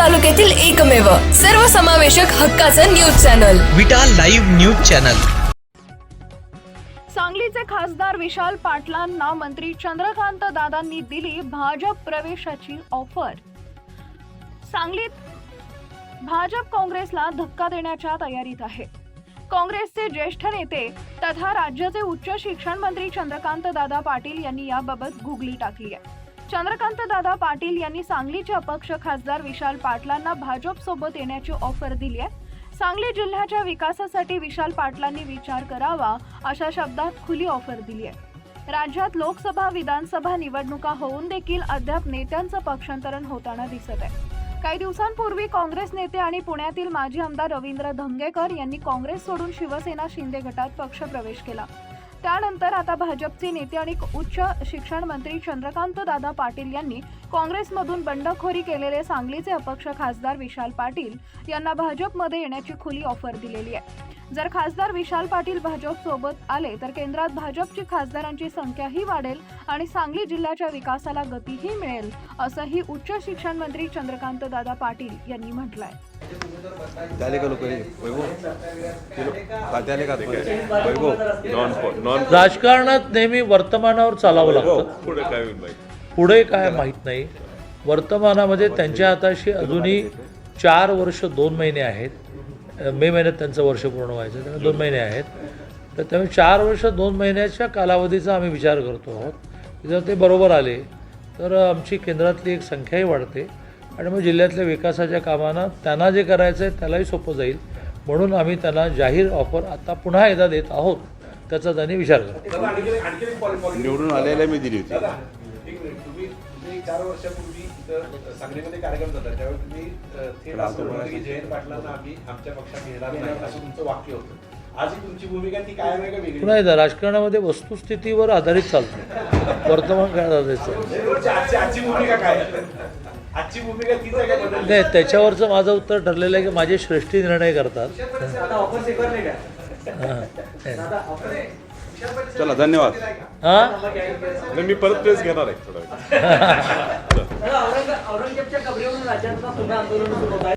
तालुक्यातील एकमेव सर्वसमावेशक हक्काचं news channel. Vita live news channel. सांगलीचे खासदार विशाल पाटलांना मंत्री चंद्रकांत दादांनी दिली भाजप प्रवेशाची ऑफर. सांगलीत भाजप काँग्रेसला धक्का देण्याच्या तयारीत आहे. काँग्रेसचे ज्येष्ठ नेते तथा राज्याचे उच्च शिक्षण मंत्री चंद्रकांत दादा पाटील यांनी याबाबत गुगली टाकली आहे. चंद्रकांत दादा पाटील यांनी सांगलीचे अपक्ष खासदार विशाल पाटलांना भाजप सोबत येण्याची ऑफर दिली आहे. सांगली जिल्ह्याच्या विकासासाठी विशाल पाटलांनी विचार करावा अशा शब्दात खुली ऑफर दिली आहे. राज्यात लोकसभा विधानसभा निवडणुका होऊन देखील अद्याप नेत्यांचं पक्षांतरण होताना दिसत आहे. काही दिवसांपूर्वी काँग्रेस नेते आणि पुण्यातील माजी आमदार रवींद्र धंगेकर यांनी काँग्रेस सोडून शिवसेना शिंदे गटात पक्षप्रवेश केला. त्यानंतर आता भाजपचे नेते आणि उच्च शिक्षण मंत्री चंद्रकांत दादा पाटील यांनी काँग्रेसमधून बंडखोरी केलेले सांगलीचे अपक्ष खासदार विशाल पाटील यांना भाजपमध्ये येण्याची खुली ऑफर दिलेली आहे. जर खासदार विशाल पाटील भाजपसोबत आले तर केंद्रात भाजपची खासदारांची संख्याही वाढेल आणि सांगली जिल्ह्याच्या विकासाला गतीही मिळेल असंही उच्च शिक्षण मंत्री चंद्रकांत दादा पाटील यांनी म्हटलं आहे झाले का लोक वैभव? राजकारणात नेहमी वर्तमानावर चालावं लागतं. पुढे काय पुढे काय माहीत नाही. वर्तमानामध्ये त्यांच्या हाताशी अजूनही चार वर्ष दोन महिने आहेत. मे महिन्यात त्यांचं वर्ष पूर्ण व्हायचं त्यामुळे दोन महिने आहेत. तर त्यामुळे चार वर्ष दोन महिन्याच्या कालावधीचा आम्ही विचार करतो आहोत. जर ते बरोबर आले. तर आमची केंद्रातली एक संख्याही वाढते. आणि मग जिल्ह्यातल्या विकासाच्या कामांना त्यांना जे करायचं आहे त्यालाही सोपं जाईल. म्हणून आम्ही त्यांना जाहीर ऑफर आता पुन्हा एकदा देत आहोत. त्याचा त्यांनी विचार करा. निवडून आलेल्या मी दिली होती. एक मिनिट. तुम्ही तुम्ही चार वर्षापूर्वी इथं सांगलीमध्ये कार्यक्रम झाला त्यावेळी तुम्ही अ, थेट असं म्हटलं की जयंत पाटलांना आम्ही आमच्या पक्षात घेणार नाही असं तुमचं वाक्य होतं. आज तुमची भूमिका ती कायम आहे का वेगळी? पुन्हा एकदा राजकारणामध्ये वस्तुस्थितीवर आधारित चालतं. वर्तमान काळात आधारित चालतं. आजची आजची भूमिका काय आहे? आजची भूमिका तीच आहे का बदलली नाही त्याच्यावरचं माझं उत्तर ठरलेलं आहे की माझे श्रेष्ठी निर्णय करतात हां. चला धन्यवाद हां नाही, मी परत प्रेस घेणार आहे थोडा वेळ. औरंगजेबच्या कबरीवरून राज्यात पुन्हा आंदोलन सुरू होत आहे